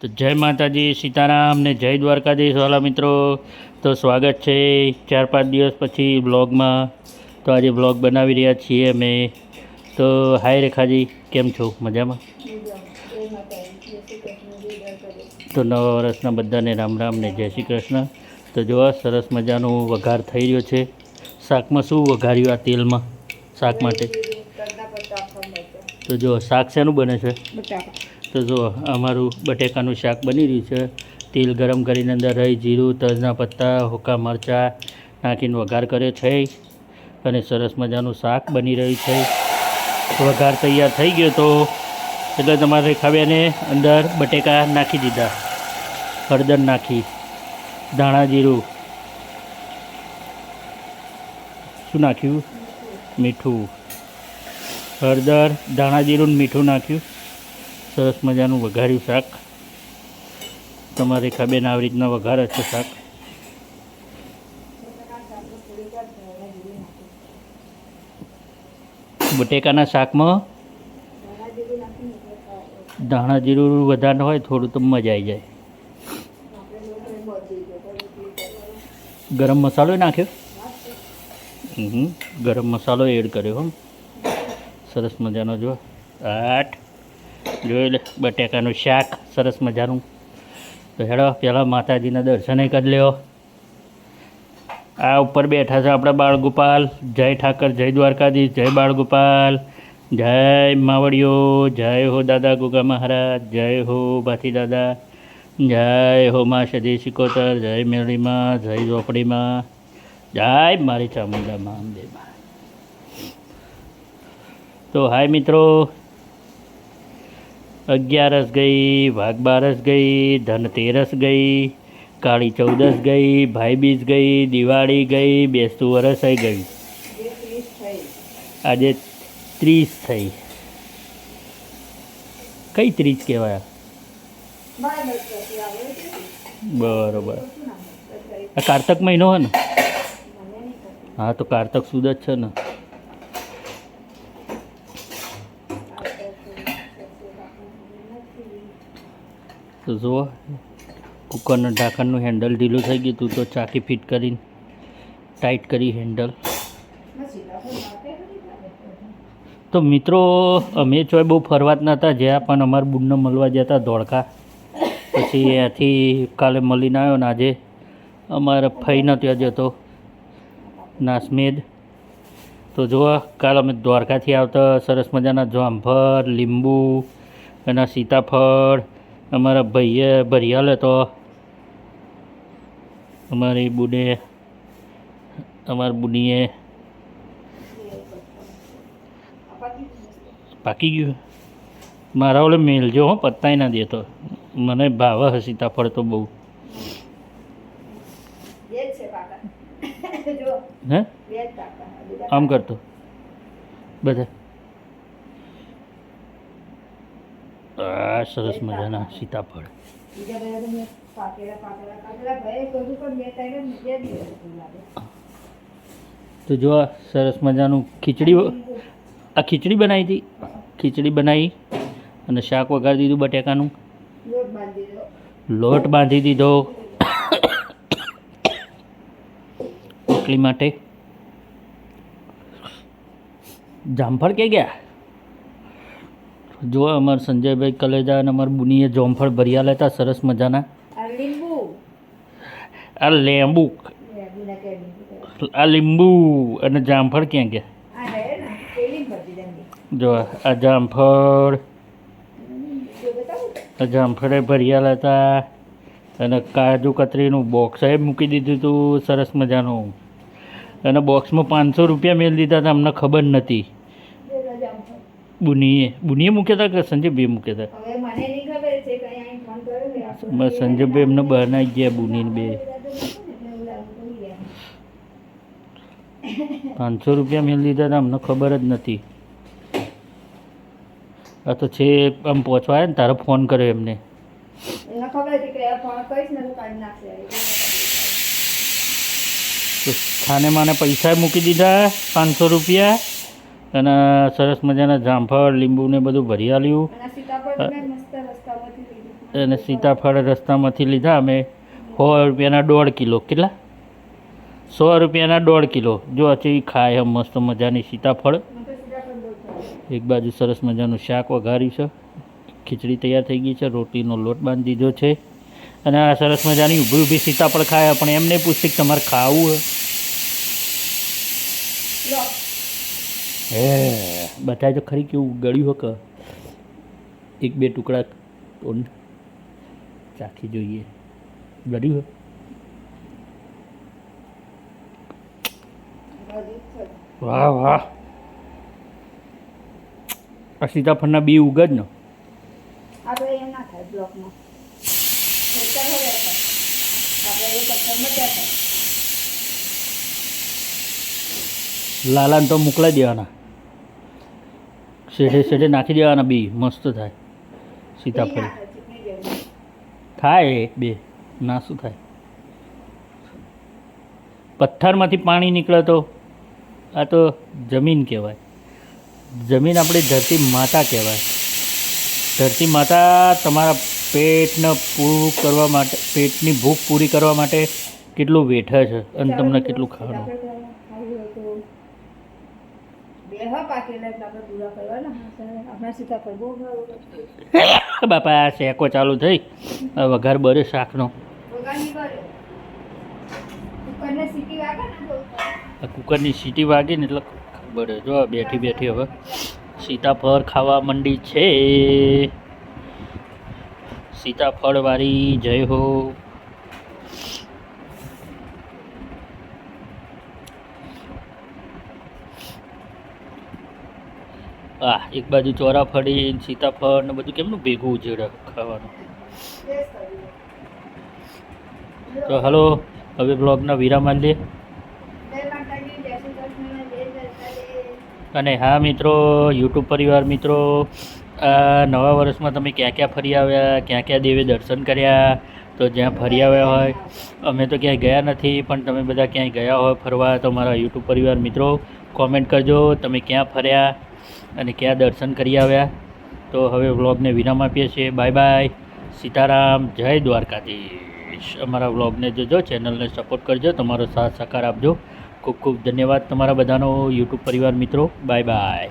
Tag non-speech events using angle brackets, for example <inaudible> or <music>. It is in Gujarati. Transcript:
તો જય માતાજી, સીતારામ ને જય દ્વારકાધીશ વાલા મિત્રો. તો સ્વાગત છે ચાર પાંચ દિવસ પછી બ્લોગમાં તો આજે બ્લોગ બનાવી રહ્યા છીએ અમે. તો હાય રેખાજી, કેમ છો? મજામાં? તો નવા વર્ષના બધાને રામ રામ ને જય શ્રી કૃષ્ણ. તો જોવા સરસ મજાનો વઘાર થઈ રહ્યો છે. શાકમાં શું વઘાર્યું આ તેલમાં? શાક માટે? તો જો શાક શેનું બને છે? તો જો અમારું બટેકાનું શાક બની રહ્યું છે. તેલ ગરમ કરીને અંદર રહી, જીરું, તજના પત્તા હોકા મરચાં નાખીને વઘાર કર્યો છે. અને સરસ મજાનું શાક બની રહ્યું છે. વઘાર તૈયાર થઈ ગયો તો એટલે તમારે રેખાબેને અંદર બટેકા નાખી દીધા. હળદર નાખી, ધાણા જીરું. શું નાખ્યું? મીઠું. હળદર, ધાણા જીરું મીઠું નાખ્યું. સરસ મજાનું વઘાર્યું શાક. તમારે ખાબેન આવી રીતના વઘારે છે શાક. બટેકાના શાકમાં ધાણા જીરું વધારે હોય, થોડું તો મજા આવી જાય. ગરમ મસાલો નાખ્યો? ગરમ મસાલો એડ કર્યો સરસ મજાનો જો આઠ જોઈ લે, બટેકાનું શાક, સરસ મજાનું. તો હેડો પહેલાં માતાજીના દર્શને કરી લ્યો આ ઉપર બેઠા છે આપણા બાળગોપાલ. જય ઠાકર, જય દ્વારકાધીશ, જય બાળગોપાલ. જય માવડીઓ જય હો દાદા ગોગા મહારાજ, જય હો ભાથી દાદા. જય હો મા સદી શિકોતર, જય મેળીમાં જય ઝોપડીમાં જય મારી ચામુંડા મા. તો હાય મિત્રો અગિયારસ ગઈ વાઘ બારસ ગઈ, ધનતેરસ ગઈ, કાળી ચૌદસ ગઈ, ભાઈબીજ ગઈ, દિવાળી ગઈ, બેસતું વરસ આવી ગયું. આજે ત્રીસ થઈ. કઈ ત્રીસ કહેવાય? બરોબર. આ કારતક મહિનો હે ને? હા, તો કારતક સુદ જ છે ને. તો જુઓ, કૂકરના ઢાંકણનું હેન્ડલ ઢીલું થઈ ગયું તું તો ચાકી ફિટ કરીને ટાઈટ કરી હેન્ડલ તો મિત્રો, અમે ચોય બહુ ફરવા જ નહોતા જ્યાં, પણ અમારા બુનને મળવા જતા હતા ધોળકા. પછી ત્યાંથી કાલે મળીને આવ્યો ને આજે. અમારે ફઈને ત્યાં જતો, નાસમેદ. તો જુઓ, કાલ અમે દ્વારકાથી આવતા, સરસ મજાના જામફળ, લીંબુ, એના સીતાફળ અમારા ભાઈએ ભરિયાલ હતો. અમારી બુને અમારા બુનીએ પાકી ગયું. મારા ઓલે મેલજો હો પત્તાય ના દેતો. મને ભાવે હે સીતાફળ તો બહુ. હે? આમ કરતો. બધા. આ સરસ મજાના સીતાફળ. તો જો આ સરસ મજાનું ખીચડી આ ખીચડી બનાવી હતી. ખીચડી બનાવી અને શાક વઘારી દીધું બટેકાનું. લોટ બાંધી દીધો. રોટલી માટે. જામફળ કે ગયા? જો અમાર સંજયભાઈ કલેજા અને અમાર બુનીએ જામફળ ભર્યા લેતા સરસ મજાના. આ લેંબુ. આ લીંબુ. અને જામફળ ક્યાં ગયા? જો આ જામફળ. આ જામફળે ભર્યા લેતા. અને કાજુ કતરીનું બોક્સ એ મૂકી દીધું હતું સરસ મજાનું. અને બોક્સમાં પાંચસો રૂપિયા મેળ દીધા હતા અમને ખબર નથી બુનીએ. બુનીએ મૂક્યા હતા કે સંજયભાઈએ મૂક્યા હતા? સંજયભાઈ એમને બનાવી ગયા બુનીને બે. પાંચસો રૂપિયા મેં લીધા હતા અમને ખબર જ નથી. આ તો છે આમ પહોંચવા આવ્યા ને તારો ફોન કર્યો એમને. ખાને માને પૈસા મૂકી દીધા પાંચસો રૂપિયા. અને સરસ મજાના જામફળ લીંબુ ને બધું ભરી આલ્યું. અને સીતાફળ રસ્તામાંથી લીધું. અને સીતાફળ રસ્તામાંથી લીધા અમે. સો રૂપિયાના દોઢ કિલો. કેટલા? સો રૂપિયાના દોઢ કિલો. જો હજી ખાય મસ્ત મજાની સીતાફળ. એક બાજુ સરસ મજાનું શાક વઘાર્યું છે. ખીચડી તૈયાર થઈ ગઈ છે. રોટીનો લોટ બાંધી દીધો છે. અને આ સરસ મજાની ઊભી ઊભી સીતાફળ ખાય. પણ એમને પૂછતી કે તમારે ખાવું હોય હે બધા તો ખરી કેવું ગળ્યું હક? એક બે ટુકડા ચાખી જોઈએ. ગળ્યું વાહ વાહ. આ સીતાફળના બી ઉગજ ને. આપણે એમ ના લાલાને તો મોકલાઈ દેવાના. શેઠે શેઠે નાખી દેવાના બી, મસ્ત થાય. સીતાફળ. થાય બે, ના શું થાય? પથ્થરમાંથી પાણી નીકળે તો, આ તો જમીન કહેવાય. જમીન આપણી ધરતી માતા કહેવાય. ધરતી માતા તમારા પેટને પૂરું કરવા માટે, પેટની ભૂખ પૂરી કરવા માટે કેટલું વેઠે છે અને તમને કેટલું ખાવાનું બે હા પાકેલા એટલે આપણે પૂરા કરવાના આપણા સીતાફળ બહુ ભાવ <coughs> બાપા આ શેકો ચાલુ થઈ. વઘાર બરે શાકનો. કુકરને સીટી વાગે ને કુકરની સીટી વાગી ને એટલે ખબર જો બેઠી બેઠી હવે. સીતાફળ ખાવા મંડી છે. સીતાફળ વાળી જય હો. આ એક બાજુ ચોરાફળી સીતાફળ ને બધું કેમનું ભેગું ઉજેડે ખાવાનું. તો હલો, હવે બ્લોગના વિરામ આલીએ અને હા મિત્રો, યુટ્યુબ પરિવાર મિત્રો, આ નવા વર્ષમાં તમે ક્યાં ક્યાં ફરી આવ્યા, ક્યાં ક્યાં દેવે દર્શન કર્યા, તો જ્યાં ફરી આવ્યા હોય, અમે તો ક્યાંય ગયા નથી, પણ તમે બધા ક્યાંય ગયા હોય ફરવા, તો મારા યુટ્યુબ પરિવાર મિત્રો કોમેન્ટ કરજો, તમે ક્યાં ફર્યા અને ક્યાં દર્શન કરી આવ્યા? તો હવે વ્લોગને વિરામ આપીએ છીએ. Bye bye Sitaram. જય દ્વારકાધીશ. અમારા વ્લોગને જોજો, ચેનલને સપોર્ટ કરજો. તમારો સાથ સહકાર આપજો. ખૂબ ખૂબ ધન્યવાદ તમારા બધાનો યુટ્યુબ પરિવાર મિત્રો. Bye bye